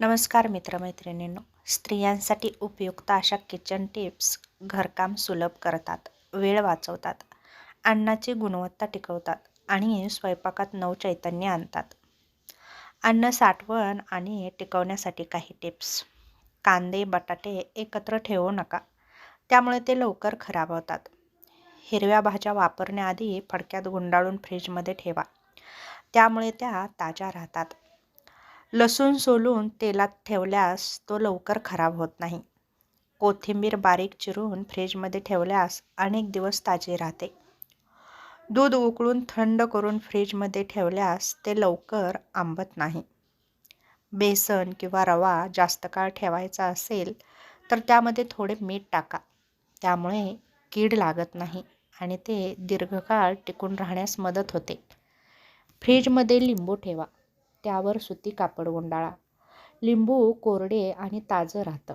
नमस्कार मित्रमैत्रिणींनो स्त्रियांसाठी उपयुक्त अशा किचन टिप्स घरकाम सुलभ करतात वेळ वाचवतात अन्नाची गुणवत्ता टिकवतात आणि स्वयंपाकात नऊ चैतन्य आणतात. अन्न साठवण आणि टिकवण्यासाठी काही टिप्स कांदे बटाटे एकत्र ठेवू नका त्यामुळे ते लवकर खराब होतात. हिरव्या भाज्या वापरण्याआधी फडक्यात गुंडाळून फ्रीजमध्ये ठेवा त्यामुळे त्या ताज्या राहतात. लसूण सोलून तेलात ठेवल्यास तो लवकर खराब होत नाही. कोथिंबीर बारीक चिरून फ्रीजमध्ये ठेवल्यास अनेक दिवस ताजे राहते. दूध उकळून थंड करून फ्रीजमध्ये ठेवल्यास ते लवकर आंबत नाही. बेसन किंवा रवा जास्त काळ ठेवायचा असेल तर त्यामध्ये थोडे मीठ टाका. त्यामुळे कीड लागत नाही आणि ते दीर्घकाळ टिकून राहण्यास मदत होते. फ्रीजमध्ये लिंबू ठेवा. त्यावर सुती कापड गुंडाळा. लिंबू कोरडे आणि ताजं राहतं.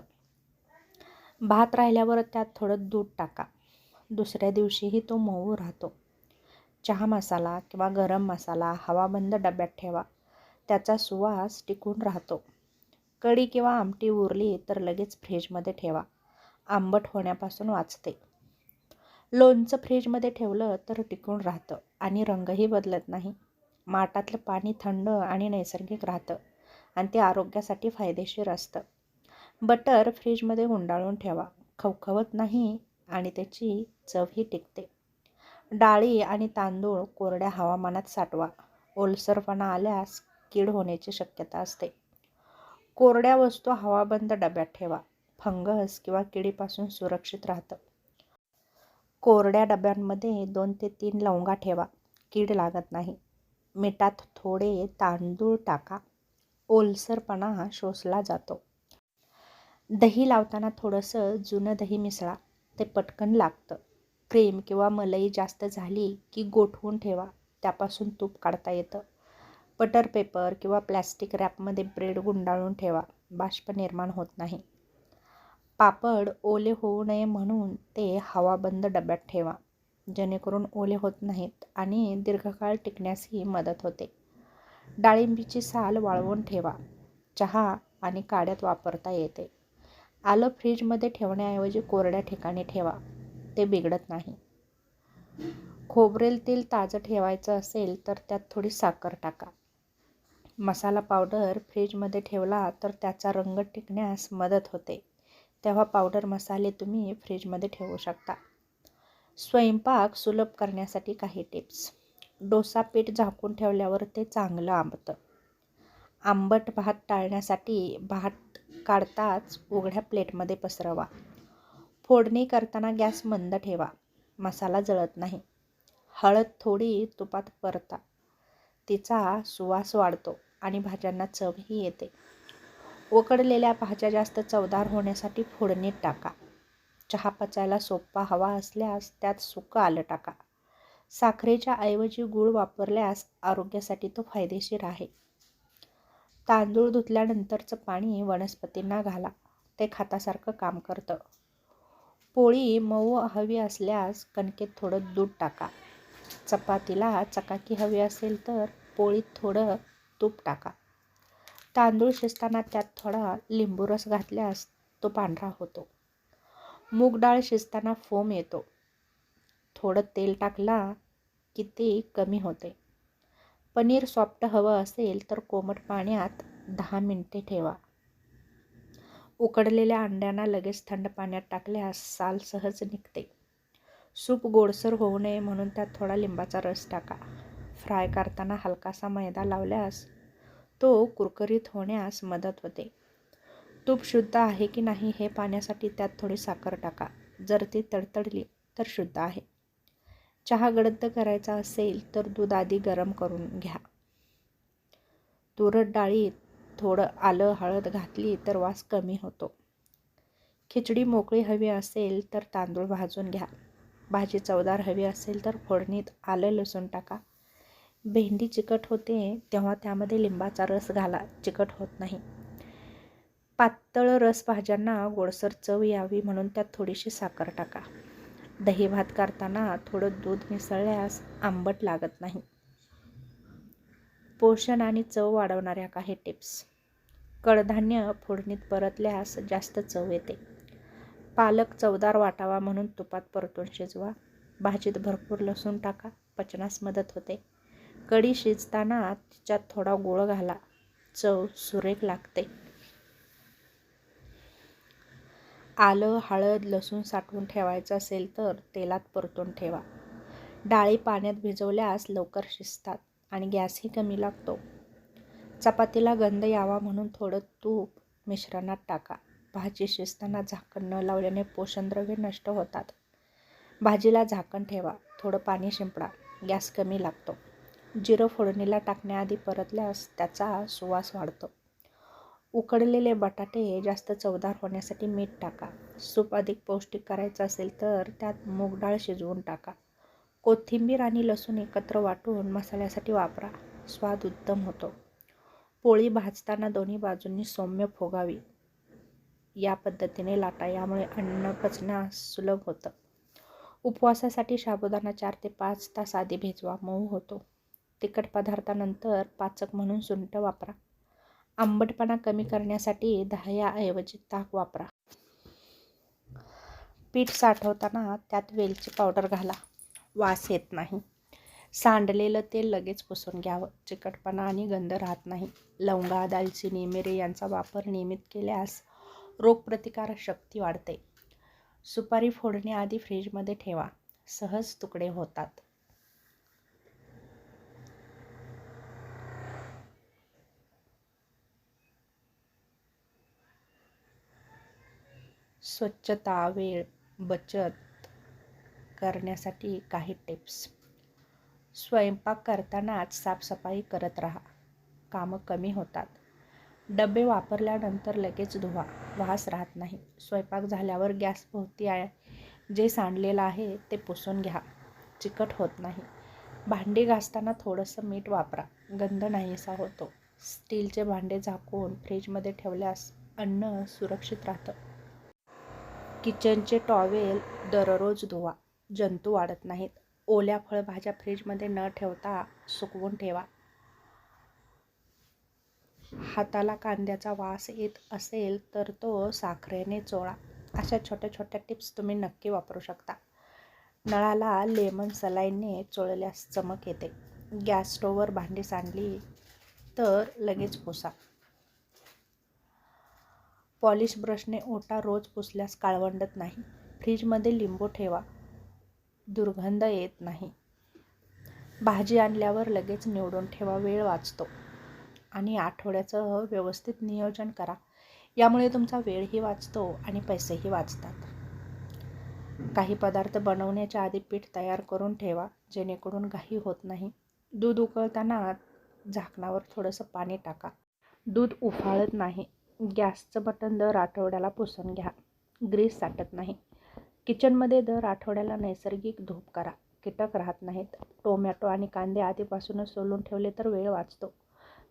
भात राहिल्यावर त्यात थोडं दूध टाका. दुसऱ्या दिवशीही तो मऊ राहतो. चहा मसाला किंवा गरम मसाला हवाबंद डब्यात ठेवा. त्याचा सुवास टिकून राहतो. कढी किंवा आमटी उरली तर लगेच फ्रीजमध्ये ठेवा. आंबट होण्यापासून वाचते. लोणचं फ्रीजमध्ये ठेवलं तर टिकून राहतं आणि रंगही बदलत नाही. माठातलं पाणी थंड आणि नैसर्गिक राहतं आणि ते आरोग्यासाठी फायदेशीर असतं. बटर फ्रीजमध्ये गुंडाळून ठेवा. खवखवत नाही आणि त्याची चवही टिकते. डाळी आणि तांदूळ कोरड्या हवामानात साठवा. ओलसरपणा आल्यास कीड होण्याची शक्यता असते. कोरड्या वस्तू हवाबंद डब्यात ठेवा. फंगस किंवा किडीपासून सुरक्षित राहतं. कोरड्या डब्यांमध्ये दोन ते तीन लवंगा ठेवा. कीड लागत नाही. मिठात थोडे तांदूळ टाका. ओलसरपणा शोषला जातो. दही लावताना थोडंसं जुनं दही मिसळा. ते पटकन लागतं. क्रीम किंवा मलई जास्त झाली की गोठवून ठेवा. त्यापासून तूप काढता येतं. बटर पेपर किंवा प्लॅस्टिक रॅपमध्ये ब्रेड गुंडाळून ठेवा. बाष्प निर्माण होत नाही. पापड ओले होऊ नये म्हणून ते हवाबंद डब्यात ठेवा. जेणेकरून ओले होत नाहीत आणि दीर्घकाळ टिकण्यासही मदत होते. डाळिंबीची साल वाळवून ठेवा चहा आणि काड्यात वापरता येते. आलं फ्रीजमध्ये ठेवण्याऐवजी कोरड्या ठिकाणी ठेवा ते बिघडत नाही. खोबरेल तेल ताजं ठेवायचं असेल तर त्यात थोडी साखर टाका. मसाला पावडर फ्रीजमध्ये ठेवला तर त्याचा रंग टिकण्यास मदत होते. तेव्हा पावडर मसाले तुम्ही फ्रीजमध्ये ठेवू शकता. स्वयंपाक सुलभ करण्यासाठी काही टिप्स. डोसा पीठ झाकून ठेवल्यावर ते चांगलं आंबतं. आंबट भात टाळण्यासाठी भात काढताच उघड्या प्लेटमध्ये पसरवा. फोडणी करताना गॅस मंद ठेवा. मसाला जळत नाही. हळद थोडी तुपात परता. तिचा सुवास वाढतो आणि भाज्यांना चवही येते. उकडलेल्या भाज्या जास्त चवदार होण्यासाठी फोडणीत टाका. चहा पचायला सोपा हवा असल्यास त्यात सुकं आलं टाका. साखरेच्या ऐवजी गूळ वापरल्यास आरोग्यासाठी तो फायदेशीर आहे. तांदूळ धुतल्यानंतरचं पाणी वनस्पतींना घाला. ते खातासारखं काम करतं. पोळी मऊ हवी असल्यास कणकेत थोडं दूध टाका. चपातीला चकाकी हवी असेल तर पोळीत थोडं तूप टाका. तांदूळ शिजताना त्यात थोडा लिंबू रस घातल्यास तो पांढरा होतो. मूग डाळ शिजताना फोम येतो. थोडं तेल टाकला की ते कमी होते. पनीर सॉफ्ट हवं असेल तर कोमट पाण्यात दहा मिनटे ठेवा. उकडलेल्या अंड्यांना लगेच थंड पाण्यात टाकल्यास साल सहज निघते. सूप गोडसर होऊ नये म्हणून त्यात थोडा लिंबाचा रस टाका. फ्राय करताना हलकासा मैदा लावल्यास तो कुरकुरीत होण्यास मदत होते. तूप शुद्ध आहे की नाही हे पाहण्यासाठी त्यात थोडी साखर टाका. जर ती तडतडली तर शुद्ध आहे. चहा गडद करायचा असेल तर दूध आधी गरम करून घ्या. तुरट डाळीत थोडं आलं हळद घातली तर वास कमी होतो. खिचडी मोकळी हवी असेल तर तांदूळ भाजून घ्या. भाजी चवदार हवी असेल तर फोडणीत आलं लसूण टाका. भेंडी चिकट होते तेव्हा त्यामध्ये लिंबाचा रस घाला. चिकट होत नाही. पातळ रस भाज्यांना गोडसर चव यावी म्हणून त्यात थोडीशी साखर टाका. दही भात करताना थोडं दूध मिसळल्यास आंबट लागत नाही. पोषण आणि चव वाढवणाऱ्या काही टिप्स. कडधान्य फोडणीत परतल्यास जास्त चव येते. पालक चवदार वाटावा म्हणून तुपात परतून शिजवा. भाजीत भरपूर लसूण टाका पचनास मदत होते. कढी शिजताना तिच्यात थोडा गोळ घाला. चव सुरेख लागते. आलं हळद लसूण साठवून ठेवायचं असेल तर तेलात परतून ठेवा. डाळी पाण्यात भिजवल्यास लवकर शिजतात आणि गॅसही कमी लागतो. चपातीला गंध यावा म्हणून थोडं तूप मिश्रणात टाका. भाजी शिजताना झाकण न लावल्याने पोषणद्रव्ये नष्ट होतात. भाजीला झाकण ठेवा. थोडं पाणी शिंपडा. गॅस कमी लागतो. जिरं फोडणीला टाकण्याआधी परतल्यास त्याचा सुवास वाढतो. उकडलेले बटाटे जास्त चवदार होण्यासाठी मीठ टाका. सूप अधिक पौष्टिक करायचं असेल तर त्यात मूग डाळ शिजवून टाका. कोथिंबीर आणि लसूण एकत्र वाटून मसाल्यासाठी वापरा. स्वाद उत्तम होतो. पोळी भाजताना दोन्ही बाजूंनी सौम्य फोगावी. या पद्धतीने लाटा. यामुळे अन्न पचण्यास सुलभ होतं. उपवासासाठी साबुदाणा चार ते पाच तास आधी भिजवा. मऊ होतो. तिखट पदार्थानंतर पाचक म्हणून सुंट वापरा. आंबटपणा कमी करण्यासाठी दह्याऐवजी ताक वापरा. पीठ साठवताना त्यात वेलची पावडर घाला. वास येत नाही. सांडलेलं तेल लगेच पुसून घ्यावं. चिकटपणा आणि गंध राहत नाही. लवंगा दालचिनी मिरे यांचा वापर नियमित केल्यास रोगप्रतिकारक शक्ती वाढते. सुपारी फोडण्याआधी फ्रीजमध्ये ठेवा. सहज तुकडे होतात. स्वच्छता वेळ बचत करण्यासाठी काही टिप्स स्वयंपाक करतानाच साफसफाई करत राहा. कामं कमी होतात. डबे वापरल्यानंतर लगेच धुवा. वास राहत नाही. स्वयंपाक झाल्यावर गॅसभोवती जे सांडलेलं आहे ते पुसून घ्या. चिकट होत नाही. भांडी घासताना थोडंसं मीठ वापरा. गंध नाहीसा होतो. स्टीलचे भांडे झाकून फ्रीजमध्ये ठेवल्यास अन्न सुरक्षित राहतं. किचनचे टॉवेल दररोज धुवा. जंतू वाढत नाहीत. ओल्या फळभाज्या फ्रीजमध्ये न ठेवता सुकवून ठेवा. हाताला कांद्याचा वास येत असेल तर तो साखरेने चोळा. अशा छोट्या छोट्या टिप्स तुम्ही नक्की वापरू शकता. नळाला लेमन सलाईनने चोळल्यास चमक येते. गॅस स्टोववर भांडी सांडली तर लगेच पुसा. पॉलिश ब्रशने ओटा रोज पुसल्यास काळवंडत नाही. फ्रीजमध्ये लिंबू ठेवा. दुर्गंध येत नाही. भाजी आणल्यावर लगेच निवडून ठेवा. वेळ वाचतो. आणि आठवड्याचं व्यवस्थित नियोजन करा. यामुळे तुमचा वेळही वाचतो आणि पैसेही वाचतात. काही पदार्थ बनवण्याच्या आधी पीठ तयार करून ठेवा. जेणेकरून घाई होत नाही. दूध उकळताना झाकणावर थोडंसं पाणी टाका. दूध उफाळत नाही. गॅसचं बटन दर आठवड्याला पुसून घ्या. ग्रीस साठत नाही. किचनमध्ये दर आठवड्याला नैसर्गिक धूप करा. कीटक राहत नाहीत. टोमॅटो आणि कांदे आधीपासूनच सोलून ठेवले तर वेळ वाचतो.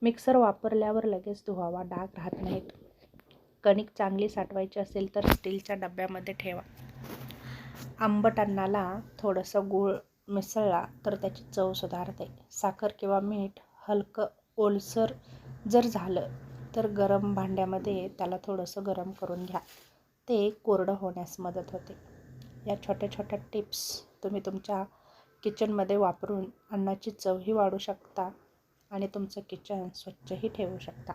मिक्सर वापरल्यावर लगेच धुवावा. डाग राहत नाहीत. कणिक चांगली साठवायची असेल तर स्टीलच्या डब्यामध्ये ठेवा. आंबट अन्नाला थोडंसं गूळ मिसळला तर त्याची चव सुधारते. साखर किंवा मीठ हलकं ओलसर जर झालं तर गरम भांड्यामध्ये त्याला थोडंसं गरम करून घ्या. ते कोरडं होण्यास मदत होते. या छोट्या छोट्या टिप्स तुम्ही तुमच्या किचनमध्ये वापरून अन्नाची चवही वाढू शकता आणि तुमचं किचन स्वच्छही ठेवू शकता.